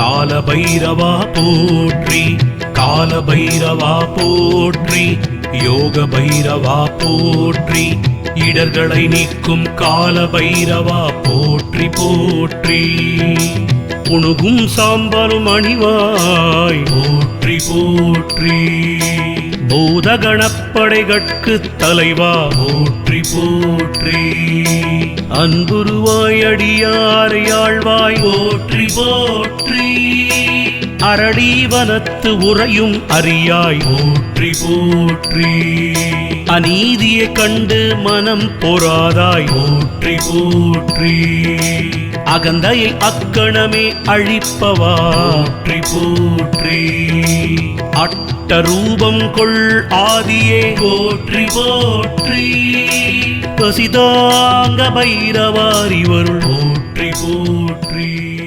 கால பைரவா போற்றி கால பைரவா போற்றி யோக பைரவா போற்றி இடர்களை நீக்கும் கால பைரவா போற்றி போற்றி. புணுகும் சாம்பலும் அணிவாய் போற்றி போற்றி. பூதகணப்படைகட்கு தலைவா போற்றி போற்றி. அன்புருவாய் அடியாரை ஆழ்வாய் போற்றி. போற்றி அரளீவனத்து உறையும் அறியாய் போற்றி போற்றி. அநீதியை கண்டு மனம் பொறாதாய் போற்றி போற்றி. அகந்தையை அக்கணமே அழிப்பவா? போற்றி போற்றி. அட்ட ரூபம் கொள் ஆதியே போற்றி போற்றி. பசிதாங்க பைரவாரி வருள் போற்றி போற்றி.